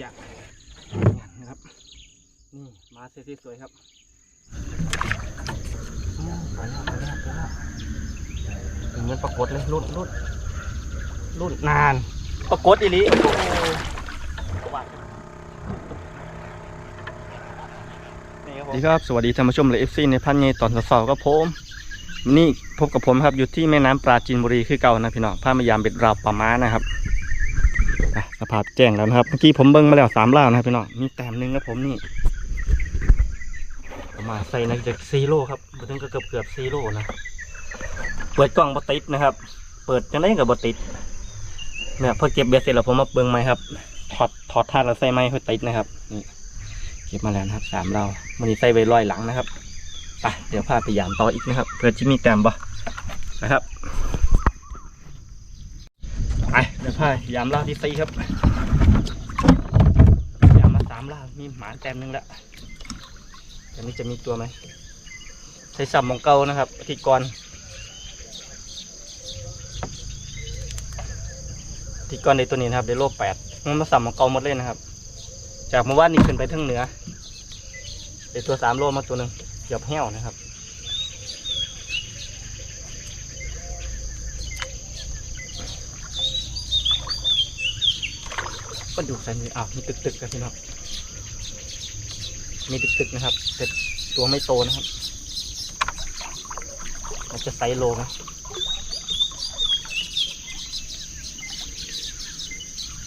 อยากนะครับนี่มาเสร็จสวยครับอืมไปแล้วไปแล้วไปแล้วถึงเงินปรากฏเลยรุ่นรุ่นรุ่นนาน ปรากฏอีหลีโอ้โหว่ะนี่ครับผมสวัสดีครับ สวัสดีท่านผู้ชมเลยเอฟซีในพันเงยตอนสาวๆกับผมนี่พบกับผมครับอยู่ที่แม่น้ำปราจีนบุรีคือเก่านะพี่น้องพามายามเบ็ดราวปลาม้านะครับ สภาพแจ้งแล้วนะครับ เมื่อกี้ผมเบิ้งมาแล้วสามล่านะครับพี่น้องมีแต้มหนึ่งครับผมนี่เอามาใส่ในจากซีโร่ครับบถึงก็เกือบเกือบซีโร่นะ เปิดกล้องบติดนะครับ เปิดจังได้กับบติดเนี่ยพอเก็บเบ็ดเสร็จแล้วผมมาเบิ้งไหมครับถอดถอดธาแล้วใส่ไม้ให้ติดนะครับนี่เก็บมาแล้วนะครับสามเรามันนี้ใส่ไว้ลอยหลังนะครับไปเดี๋ยวพาไปยามต่ออีกนะครับเพื่อที่มีแต้มบ่นะครับ ไปเดี๋ยามล่าที่สี่ครับยามมาสามล่ามีหมาแต้มหนึงละแต่นี้จะมีตัวไหมใช้สัมมองเกานะครับอาทิก่อนอาทิก่อนในตัวนี้นะครับได้โลแปดมันมาสัมมองเกาหมดเลยนะครับ จากเมื่อวานนี้ขึ้นไปทั้งเหนือเดี๋ยวตัวสามโลมาตัวหนึ่งเกือบแห้วนะครับ ก็ดูสันนี่อ้าวมีตึกตึกๆกันพี่น้องมีตึกตึกๆนะครับ แต่ตัวไม่โตนะครับ มันจะไซโลนะ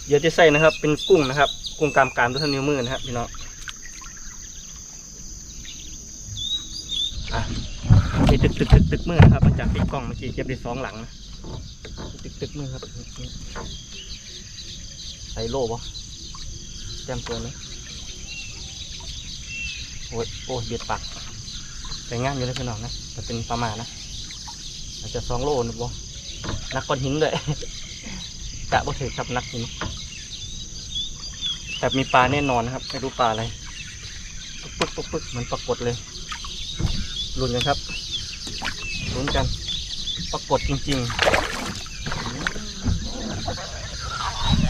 เดี๋ยวจะใส่นะครับ เป็นกุ้งนะครับ กุ้งกามกามด้วยเท่านิ้วมือนะครับพี่น้องอะมีตึกตึกตึกตึกมือนะครับมาจากปีกล้องเมื่อกี้เก็บได้สองหลังนะตึกตึกมือครับ ใส่โล่ปะแต้มตัวนี้โอ้ยโอ้ยเบียดปากแต่งานอยู่เลยพี่น้องนะแต่เป็นประมาณนะอาจจะสองโลนะบ่นักก้อนหินเลยกะบ่ถือครับนักหินแต่มีปลาแน่นอนนะครับไม่รู้ปลาอะไรปึ๊กปึ๊กปึ๊กปึ๊กเหมันปรากฏเลยลุ้นกันครับลุ้นกันปรากฏจริง ๆ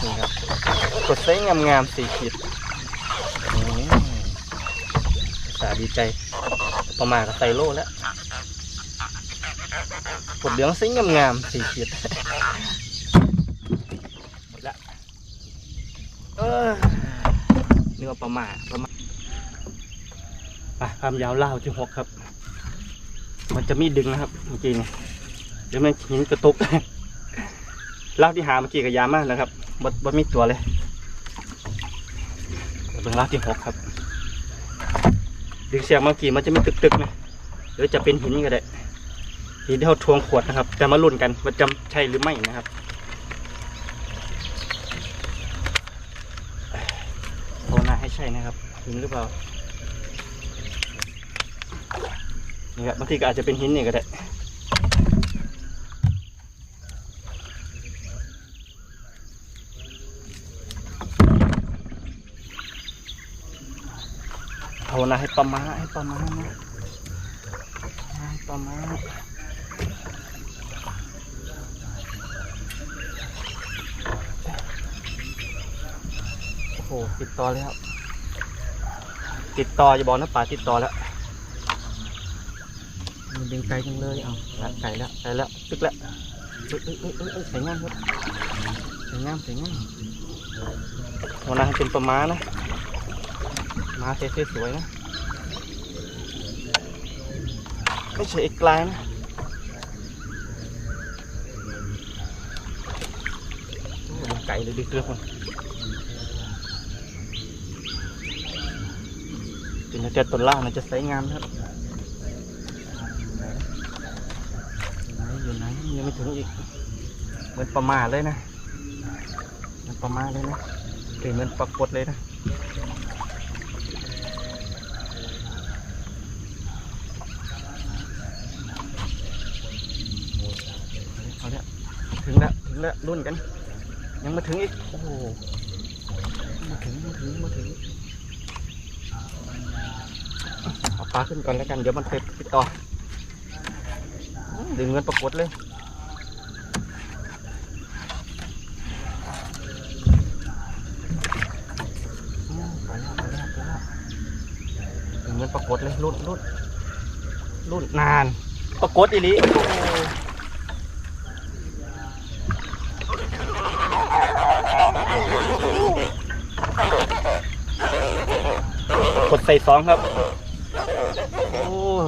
นี่ครับกดไซส์งามๆสี่ขีดสาดีใจ ประมาณกับไซโลแล้วกดเหลืองไซส์งามๆสี่ขีดหมดล้วเออเนื้อประมาณประมาณไปความยาวเล่าที่หกครับ มันจะมีดึงนะครับเมื่อกี้เนี่ยเดี๋ยวมันหินกระตุกเล่าวที่หาเมื่อกี้กับยามากนะครับ บดบดมีตัวเลยเบิ่งล่าที่หกครับ ดึงเสียงเมื่อกี้มันจะไมีตึกๆนะหรือจะเป็นหินก็ได้หินที่เขาทวงขวดนะครับ แต่มาลุ้นกันว่าจะใช่หรือไม่นะครับภาวนาให้ใช่นะครับหินหรือเปล่านี่ครับบางทีก็อาจจะเป็นหินนี่ก็ได้ นาให้ประมาให้ประมานะให้ประมาโอ้โหติดต่อแล้ว ติดต่ออย่าบอกนะป่าติดต่อแล้วมันดึงไกลจังเลยเอาละไกลแล้วไกลแล้วตึกแล้วเอ้ยเอ้ยเอ้ยเอ้ยเอ้ยสวยงามครับสวยงามสวยงามวันนั้นเป็นประมานะ มาเท่ๆสวยนะไม่ใช่เอกลายนะไก่เลยดึงเกลือคนเป็นแต่ต้นล่างมันจะใสงามครับอยู่ไหนอยู่ไหนยังไม่ถึงอีกเหมือนประมาทเลยนะเหมันประมาทเลยนะเกเหมือนปรากฏเลยนะ แล้วรุ่นกัน ยังมาถึงอีก โอ้โห มาถึง มาถึง มาถึง เอาปลาขึ้นก่อนแล้วกัน เดี๋ยวมันไปติดต่อ ดึงเงินประกวดเลยเงินประกวดเลยรุ่นรุ่นรุ่นนาน ประกวดอีนี้ กดใส่สองครับ โอ้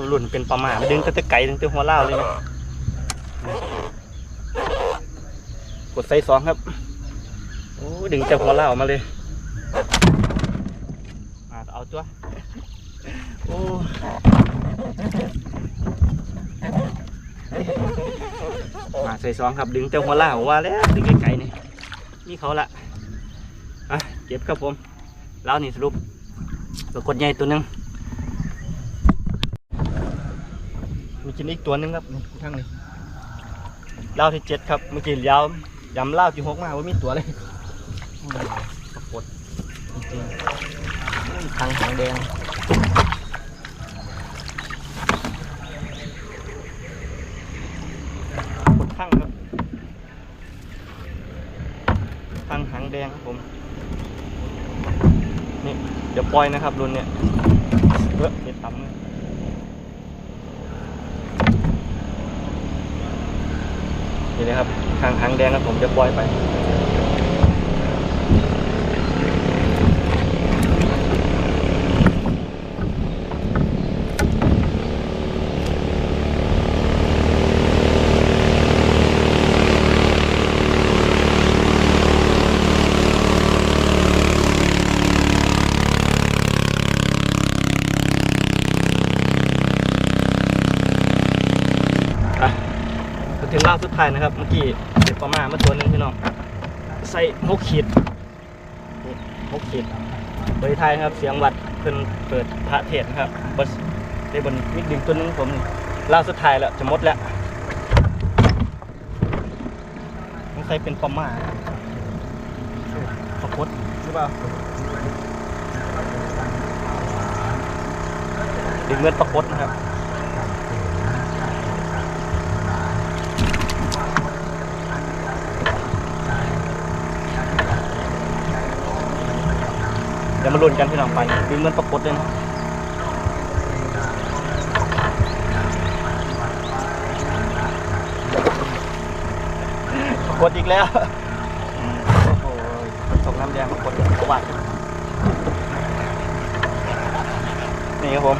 หลุ่นเป็นประมาณดึงก็จะไก่ดึงตัวหัวเล่าเลยนะกดใส่สองครับ โอ้ดึงแต่หัวเล่าวมาเลย มาเอาตัวโอ้มาใส่สองครับ ดึงแต่หัวเล่าว่าแล้ว ดึงไก่ๆนี่นี่เขาละอะเก็บครับผม แล้วนี่สรุป ปรากฏใหญ่ตัวหนึง มีกินอีกตัวหนึงครับนี่ข้างนี้เล่าวที่เจ็ดครับเมื่อกี้ยาวยำเล่าวที่หกมาว่ามีตัวเลยปรากฏจริงๆทางหางแดงกดข้างครับทางหางแดงครับผม นี่ เดี๋ยว ปล่อยนะครับรุ่นเนี้ยเออเห็ดตั้มนี่นะครับทางหางแดงครับผมจะปล่อยไปาถึงรอบสุดท้ายนะครับเมื่อกี้เด็ดประมามาตัวหนึ่งพี่น้องใส่หกขีดหกขีดโดยไทายครับเสียงวัดเพิ่นเปิดพระเทศน์นะครับบนได้บนมิดดึงตัวนึงผมรอบสุดท้ายแล้วจะหมดแล้วมันใส่เป็นประมาณขอบคดหรือเปล่าดึงเงินประคดนะครับ ดี๋ยวมาลุ้นกันพี่น้องไปดึงเงินปรากฏเลยนะกฏอีกแล้วโอ้โหส่งน้ำแดงปรากฏกวัดนี่ครับผม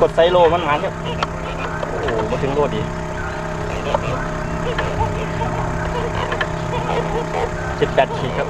กดไซโลมันหมันครับ โอ้โหมาถึงโลดีเจ็ดแปดขีดครับ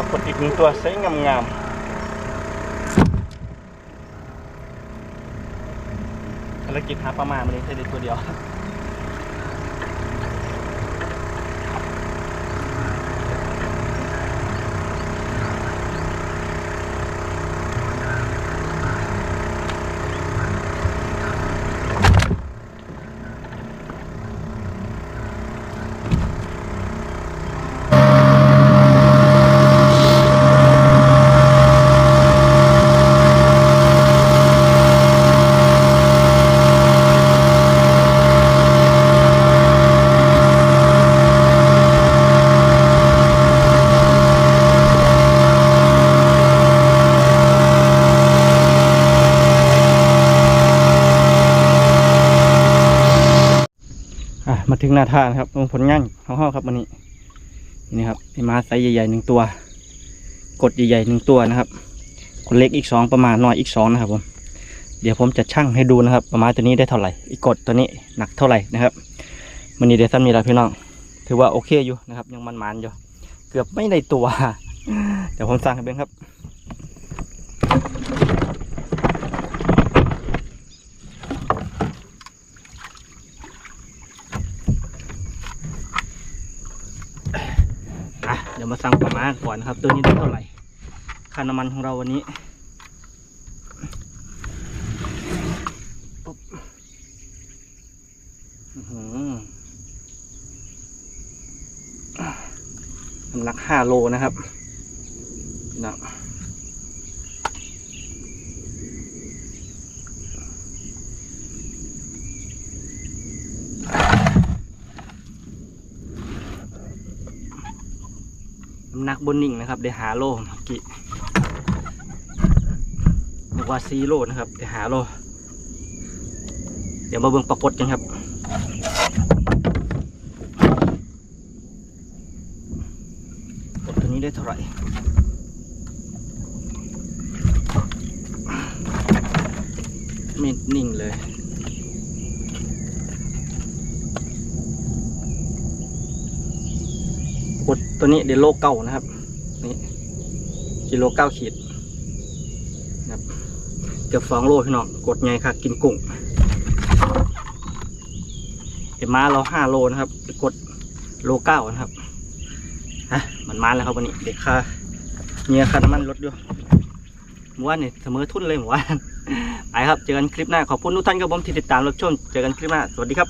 ปรากฏอีกหนึ่งตัวไซส์งามๆภารกิจหาประมามันนี้ใช้ได้ตัวเดียว ถึงหน้าทานครับลงผลงานของห้าครับวันนี้นี่ครับที่มาไซส์ใหญ่ๆหนึ่งตัว กดใหญ่ๆหนึ่งตัวนะครับคนเล็กอีกสองประมาณน้อยอีกสองนะครับผมเดี๋ยวผมจะชั่งให้ดูนะครับประมาณตัวนี้ได้เท่าไหร่อีกกดตัวนี้หนักเท่าไหร่นะครับมันนี้เดซ้ำนี้ละพี่น้อง ถือว่าโอเคอยู่นะครับ ยังมันๆอยู่ เกือบไม่ได้ตัว เดี๋ยวผมสั่งให้เบงครับ ดี๋ยวมาสั่งปลามาก่อนครับ ตัวนี้ได้เท่าไหร่ค่าน้ำมันของเราวันนี้ปุ๊บหือน้ำหนักห้าโลนะครับนะ นักบนนิ่งนะครับเดี๋ยวหาโลเมื่อกี้เรียกว่าซีโลนะครับเดี๋ยวหาโล เดี๋ยวมาเบิ่งปรากฏกันครับกดตัวนี้ได้เท่าไหร่ไม่นิ่งเลย กดตัว นี้เดโลเก้านะครับ นี่กิโลเก้าขีดนะครับเกือบสองโลพี่น้องกดไงครับกินกุ้งเดี๋ยวมาเราห้าโลนะครับไปกดโลเก้านะครับฮะมันมาแล้วครับวันนี้เด็กค่าเมียค่าน้ำมันลดด้วยหมว่านนี่เสมอทุนเลยหมว่าไปครับ เจอกันคลิปหน้า ขอบคุณทุกท่านครับผมที่ติดตามรับชม เจอกันคลิปหน้า สวัสดีครับ